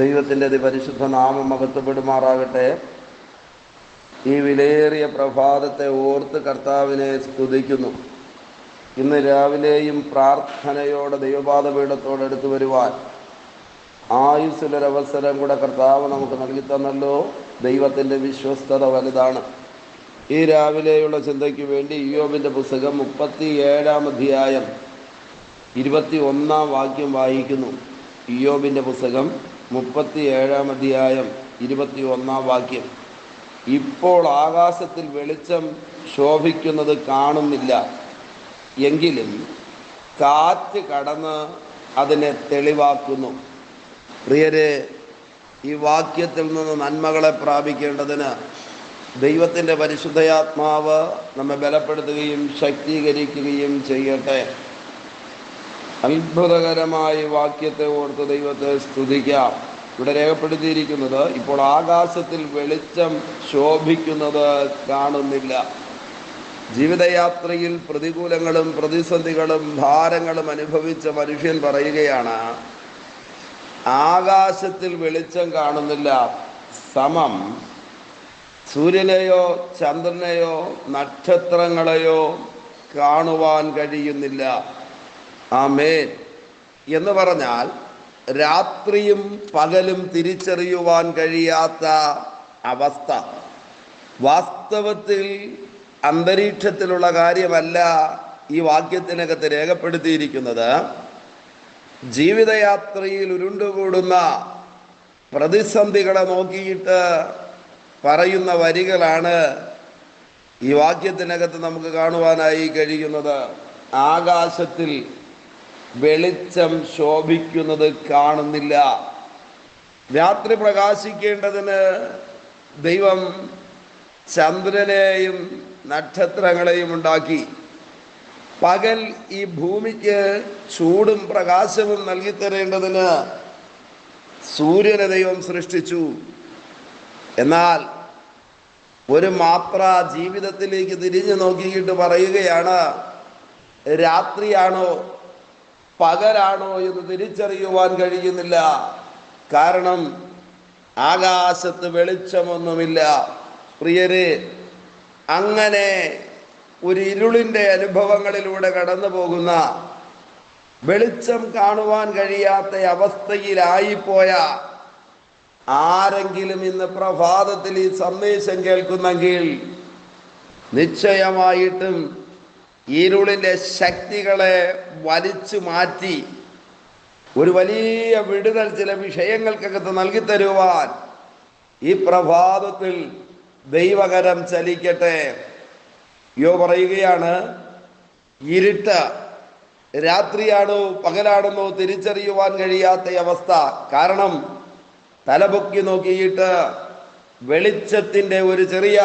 ദൈവത്തിന്റെ അതിപരിശുദ്ധ നാമം മഹത്വപ്പെടുമാറാകട്ടെ ഈ വിലയേറിയ പ്രഭാതത്തെ ഓർത്ത് കർത്താവിനെ സ്തുതിക്കുന്നു. ഇന്ന് രാവിലെയും പ്രാർത്ഥനയോടെ ദൈവപാതപീഠത്തോടെ എടുത്തു വരുവാൻ ആയുസ്സിലൊരവസരം കൂടെ കർത്താവ് നമുക്ക് നൽകി തന്നല്ലോ. ദൈവത്തിന്റെ വിശ്വസ്തത വലുതാണ്. ഈ രാവിലെയുള്ള ചിന്തയ്ക്ക് വേണ്ടി ഇയോബിന്റെ പുസ്തകം മുപ്പത്തി ഏഴാം അധ്യായം ഇരുപത്തി ഒന്നാം വാക്യം വായിക്കുന്നു. ഇയോബിന്റെ പുസ്തകം മുപ്പത്തി ഏഴാം അധ്യായം ഇരുപത്തി ഒന്നാം വാക്യം. ഇപ്പോൾ ആകാശത്തിൽ വെളിച്ചം ശോഭിക്കുന്നത് കാണുന്നില്ല. എങ്കിലും കാറ്റ് കടന്ന് അതിനെ തെളിവാക്കുന്നു. പ്രിയരെ ഈ വാക്യത്തിൽ നിന്ന് നന്മകളെ പ്രാപിക്കേണ്ടതിന് ദൈവത്തിന്റെ പരിശുദ്ധയാത്മാവ് നമ്മെ ബലപ്പെടുത്തുകയും ശക്തീകരിക്കുകയും ചെയ്യട്ടെ. അത്ഭുതകരമായ വാക്യത്തെ ഓർത്ത് ദൈവത്തെ സ്തുതിക്കാം. ഇവിടെ രേഖപ്പെടുത്തിയിരിക്കുന്നത് ഇപ്പോൾ ആകാശത്തിൽ വെളിച്ചം ശോഭിക്കുന്നത് കാണുന്നില്ല. ജീവിതയാത്രയിൽ പ്രതികൂലങ്ങളും പ്രതിസന്ധികളും ഭാരങ്ങളും അനുഭവിച്ച മനുഷ്യൻ പറയുകയാണ് ആകാശത്തിൽ വെളിച്ചം കാണുന്നില്ല. സമം സൂര്യനെയോ ചന്ദ്രനെയോ നക്ഷത്രങ്ങളെയോ കാണുവാൻ കഴിയുന്നില്ല. ആമേൻ. എന്ന് പറഞ്ഞാൽ രാത്രിയും പകലും തിരിച്ചറിയുവാൻ കഴിയാത്ത അവസ്ഥ. വാസ്തവത്തിൽ അന്തരീക്ഷത്തിലുള്ള കാര്യമല്ല ഈ വാക്യത്തിനകത്ത് രേഖപ്പെടുത്തിയിരിക്കുന്നത്. ജീവിതയാത്രയിൽ ഉരുണ്ടുകൂടുന്ന പ്രതിസന്ധികളെ നോക്കിയിട്ട് പറയുന്ന വരികളാണ് ഈ വാക്യത്തിനകത്ത് നമുക്ക് കാണുവാനായി കഴിയുന്നത്. ആകാശത്തിൽ വെളിച്ചം ശോഭിക്കുന്നത് കാണുന്നില്ല. രാത്രി പ്രകാശിക്കേണ്ടതിന് ദൈവം ചന്ദ്രനെയും നക്ഷത്രങ്ങളെയും ഉണ്ടാക്കി. പകൽ ഈ ഭൂമിക്ക് ചൂടും പ്രകാശവും നൽകി തരേണ്ടതിന് സൂര്യനെ ദൈവം സൃഷ്ടിച്ചു. എന്നാൽ ഒരു മാത്ര ജീവിതത്തിലേക്ക് തിരിഞ്ഞു നോക്കിയിട്ട് പറയുകയാണ് രാത്രിയാണോ പകലാണോ എന്ന് തിരിച്ചറിയുവാൻ കഴിയുന്നില്ല. കാരണം ആകാശത്ത് വെളിച്ചമൊന്നുമില്ല. പ്രിയര് അങ്ങനെ ഒരു ഇരുളിന്റെ അനുഭവങ്ങളിലൂടെ കടന്നു പോകുന്ന വെളിച്ചം കാണുവാൻ കഴിയാത്ത അവസ്ഥയിലായിപ്പോയ ആരെങ്കിലും ഇന്ന് പ്രഭാതത്തിൽ ഈ സന്ദേശം കേൾക്കുന്നെങ്കിൽ നിശ്ചയമായിട്ടും ഇരുളിന്റെ ശക്തികളെ വലിച്ചു മാറ്റി ഒരു വലിയ വിടുതൽ ചില വിഷയങ്ങൾക്കകത്ത് നൽകി തരുവാൻ ഈ പ്രഭാതത്തിൽ ദൈവകരം ചലിക്കട്ടെ. യോ പറയുകയാണ് ഇരുട്ട് രാത്രിയാണോ പകലാണെന്നോ തിരിച്ചറിയുവാൻ കഴിയാത്ത അവസ്ഥ. കാരണം തലപൊക്കി നോക്കിയിട്ട് വെളിച്ചത്തിന്റെ ഒരു ചെറിയ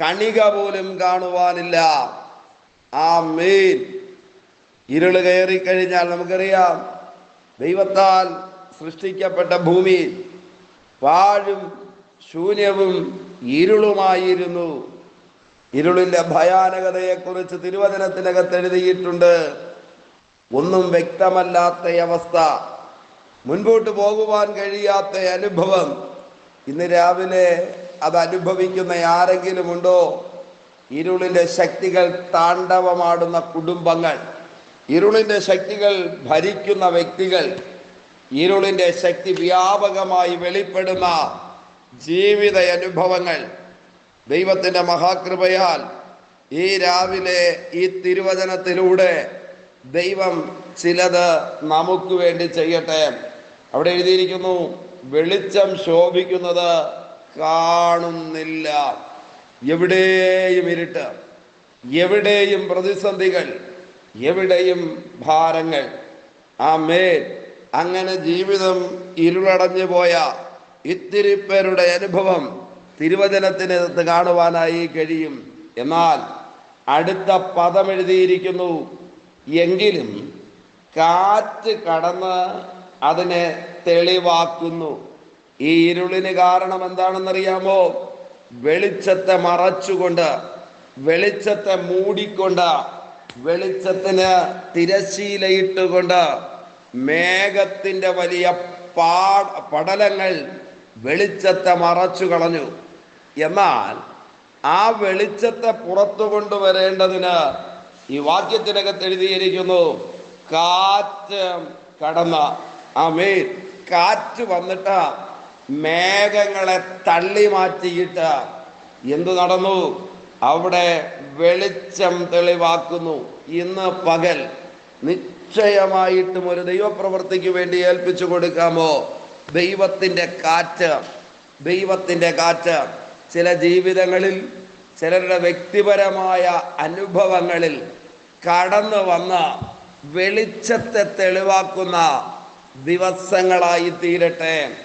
കണിക പോലും കാണുവാനില്ല. ആ മീൻ ഇരുൾ കയറി കഴിഞ്ഞാൽ നമുക്കറിയാം ദൈവത്താൽ സൃഷ്ടിക്കപ്പെട്ട ഭൂമി പാഴും ശൂന്യവും ഇരുളുമായിരുന്നു. ഇരുളിന്റെ ഭയാനകതയെക്കുറിച്ച് തിരുവചനത്തിനകത്ത് എഴുതിയിട്ടുണ്ട്. ഒന്നും വ്യക്തമല്ലാത്ത അവസ്ഥ. മുൻപോട്ട് പോകുവാൻ കഴിയാത്ത അനുഭവം. ഇന്ന് രാവിലെ അത് അനുഭവിക്കുന്ന ആരെങ്കിലും ഉണ്ടോ? ഇരുളിന്റെ ശക്തികൾ താണ്ഡവമാടുന്ന കുടുംബങ്ങൾ ഇരുളിന്റെ ശക്തികൾ ഭരിക്കുന്ന വ്യക്തികൾ ഇരുളിന്റെ ശക്തി വ്യാപകമായി വെളിപ്പെടുന്ന ജീവിത അനുഭവങ്ങൾ. ദൈവത്തിന്റെ മഹാകൃപയാൽ ഈ രാവിലെ ഈ തിരുവചനത്തിലൂടെ ദൈവം ചിലത് നമുക്ക് വേണ്ടി ചെയ്യട്ടെ. അവിടെ എഴുതിയിരിക്കുന്നു വെളിച്ചം ശോഭിക്കുന്നത് കാണുന്നില്ല. എവിടെയും ഇരുട്ട് എവിടെയും പ്രതിസന്ധികൾ എവിടെയും ഭാരങ്ങൾ. ആ മേൽ അങ്ങനെ ജീവിതം ഇരുളടഞ്ഞു പോയ ഇത്തിരി പേരുടെ അനുഭവം തിരുവചനത്തിനകത്ത് കാണുവാനായി കഴിയും. എന്നാൽ അടുത്ത പദം എഴുതിയിരിക്കുന്നു എങ്കിലും കാറ്റ് കടന്ന് അതിനെ തെളിവാക്കുന്നു. ഈ ഇരുളിന് കാരണം എന്താണെന്നറിയാമോ? വെളിച്ചത്തെ മറച്ചുകൊണ്ട് വെളിച്ചത്തെ മൂടിക്കൊണ്ട് വെളിച്ചത്തിന് തിരശീലയിട്ടുകൊണ്ട് മേഘത്തിന്റെ വലിയ പാ പടലങ്ങൾ വെളിച്ചത്തെ മറച്ചു കളഞ്ഞു. എന്നാൽ ആ വെളിച്ചത്തെ പുറത്തു കൊണ്ടുവരേണ്ടതിന് ഈ വാക്യത്തിനകത്ത് എഴുതിയിരിക്കുന്നു കാറ്റ് കടന്ന ആ ആമേൻ. കാറ്റ് വന്നിട്ട് മേഘങ്ങളെ തള്ളി മാറ്റിയിട്ട് എന്തു നടന്നു? അവിടെ വെളിച്ചം തെളിവാക്കുന്നു. ഇന്ന് പകൽ നിശ്ചയമായിട്ടും ഒരു ദൈവപ്രവൃത്തിക്ക് വേണ്ടി ഏൽപ്പിച്ചു കൊടുക്കാമോ? ദൈവത്തിന്റെ കാറ്റ് ദൈവത്തിന്റെ കാറ്റ്. ചില ജീവിതങ്ങളിൽ ചിലരുടെ വ്യക്തിപരമായ അനുഭവങ്ങളിൽ കടന്നു വന്ന വെളിച്ചത്തെ തെളിവാക്കുന്ന ദിവസങ്ങളായി തീരട്ടെ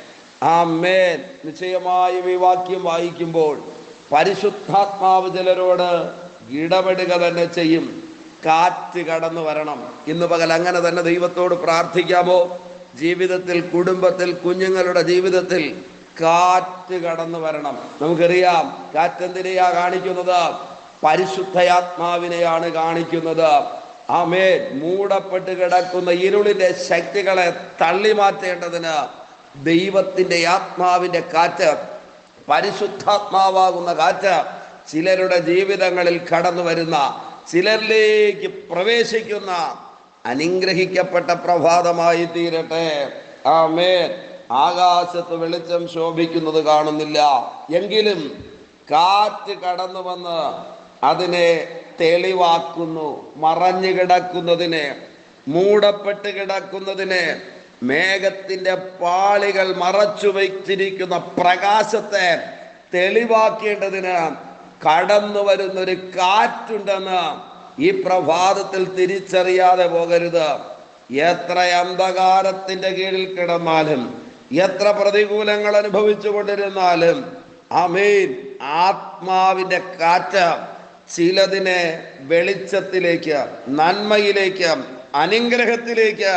ആ മേൻ നിശ്ചയമായും ഈ വാക്യം വായിക്കുമ്പോൾ പരിശുദ്ധാത്മാവ് ചിലരോട് ഇടപെടുക തന്നെ ചെയ്യും. കാറ്റ് കടന്നു വരണം. ഇന്ന് പകൽ അങ്ങനെ തന്നെ ദൈവത്തോട് പ്രാർത്ഥിക്കാമോ? ജീവിതത്തിൽ കുടുംബത്തിൽ കുഞ്ഞുങ്ങളുടെ ജീവിതത്തിൽ കാറ്റ് കടന്നു വരണം. നമുക്കറിയാം കാറ്റ് എന്തിനെയാ കാണിക്കുന്നത്? പരിശുദ്ധയാത്മാവിനെയാണ് കാണിക്കുന്നത്. ആമേൻ. മൂടപ്പെട്ട് കിടക്കുന്ന ഇരുളിന്റെ ശക്തികളെ തള്ളി മാറ്റേണ്ടതിന് ദൈവത്തിന്റെ ആത്മാവിന്റെ കാറ്റ് പരിശുദ്ധാത്മാവാകുന്ന കാറ്റ് ചിലരുടെ ജീവിതങ്ങളിൽ കടന്നു വരുന്ന ചിലരിലേക്ക് പ്രവേശിക്കുന്ന അനുഗ്രഹിക്കപ്പെട്ട പ്രഭാതമായി തീരട്ടെ. ആമേൻ. ആകാശത്ത് വെളിച്ചം ശോഭിക്കുന്നത് കാണുന്നില്ല. എങ്കിലും കാറ്റ് കടന്നു വന്ന് അതിനെ തെളിവാക്കുന്നു മറഞ്ഞു കിടക്കുന്നതിനെ മൂടപ്പെട്ട് കിടക്കുന്നതിനെ മേഘത്തിന്റെ പാളികൾ മറച്ചു വെച്ചിരിക്കുന്ന പ്രകാശത്തെ തെളിവാക്കേണ്ടതിന് കടന്നു വരുന്നൊരു കാറ്റുണ്ടെന്ന് ഈ പ്രഭാതത്തിൽ തിരിച്ചറിയാതെ പോകരുത്. എത്ര അന്ധകാരത്തിന്റെ കീഴിൽ കിടന്നാലും എത്ര പ്രതികൂലങ്ങൾ അനുഭവിച്ചു കൊണ്ടിരുന്നാലും അമീൻ ആത്മാവിന്റെ കാറ്റ് ചിലതിനെ വെളിച്ചത്തിലേക്ക് നന്മയിലേക്ക് അനുഗ്രഹത്തിലേക്ക്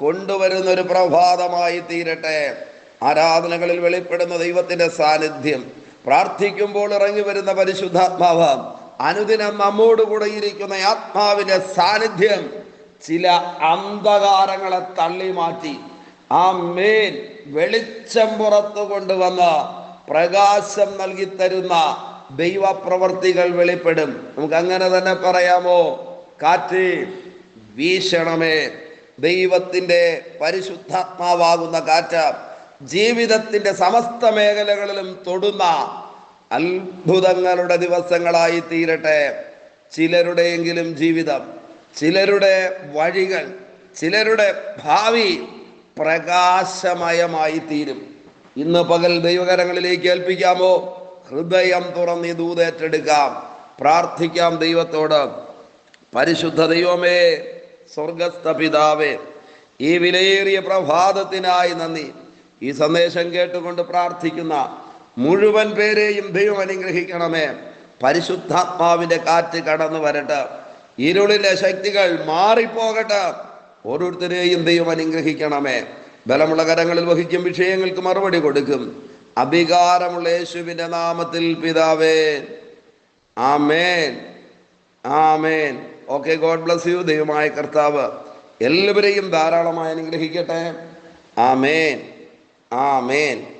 കൊണ്ടുവരുന്ന ഒരു പ്രഭാതമായി തീരട്ടെ. ആരാധനകളിൽ വെളിപ്പെടുന്ന ദൈവത്തിന്റെ സാന്നിധ്യം. പ്രാർത്ഥിക്കുമ്പോൾ ഇറങ്ങി വരുന്ന പരിശുദ്ധാത്മാവ് അനുദിനം നമ്മോട് കൂടെ ഇരിക്കുന്ന ആത്മാവിന്റെ സാന്നിധ്യം ചില അന്ധകാരങ്ങളെ തള്ളി മാറ്റി. ആ മേൽ വെളിച്ചം പുറത്തു കൊണ്ടുവന്ന് പ്രകാശം നൽകി തരുന്ന ദൈവപ്രവർത്തികൾ വെളിപ്പെടും. നമുക്ക് അങ്ങനെ തന്നെ പറയാമോ? കാറ്റ് വീശണമേ. ദൈവത്തിന്റെ പരിശുദ്ധാത്മാവാകുന്ന കാറ്റ് ജീവിതത്തിന്റെ സമസ്ത മേഖലകളിലും തൊടുന്ന അത്ഭുതങ്ങളുടെ ദിവസങ്ങളായി തീരട്ടെ ചിലരുടെയെങ്കിലും ജീവിതം ചിലരുടെ വഴികൾ ചിലരുടെ ഭാവി പ്രകാശമയമായി തീരും ഇന്ന് പകൽ ദൈവകരങ്ങളിലേക്ക് ഏൽപ്പിക്കാമോ? ഹൃദയം തുറന്ന് ദൂതേറ്റെടുക്കാം. പ്രാർത്ഥിക്കാം ദൈവത്തോട്. പരിശുദ്ധ ദൈവമേ സ്വർഗസ്ഥ പിതാവേ ഈ വിലയേറിയ പ്രഭാതത്തിനായി നന്ദി. ഈ സന്ദേശം കേട്ടുകൊണ്ട് പ്രാർത്ഥിക്കുന്ന മുഴുവൻ പേരെയും ദൈവം അനുഗ്രഹിക്കണമേ. പരിശുദ്ധാത്മാവിന്റെ കാറ്റ് കടന്നു വരട്ടെ. ഇരുളിലെ ശക്തികൾ മാറിപ്പോകട്ടെ. ഓരോരുത്തരെയും ദൈവം അനുഗ്രഹിക്കണമേ. ബലമുള്ള കരങ്ങളിൽ വഹിക്കും വിഷയങ്ങൾക്ക് മറുപടി കൊടുക്കും. അഭികാരമുള്ള യേശുവിന്റെ നാമത്തിൽ പിതാവേ. ആമേൻ. ആമേൻ. ഓക്കെ ഗോഡ് ബ്ലസ് യു ദൈവമായ കർത്താവ്. എല്ലാവരെയും ധാരാളമായി അനുഗ്രഹിക്കട്ടെ. ആമേൻ. ആമേൻ.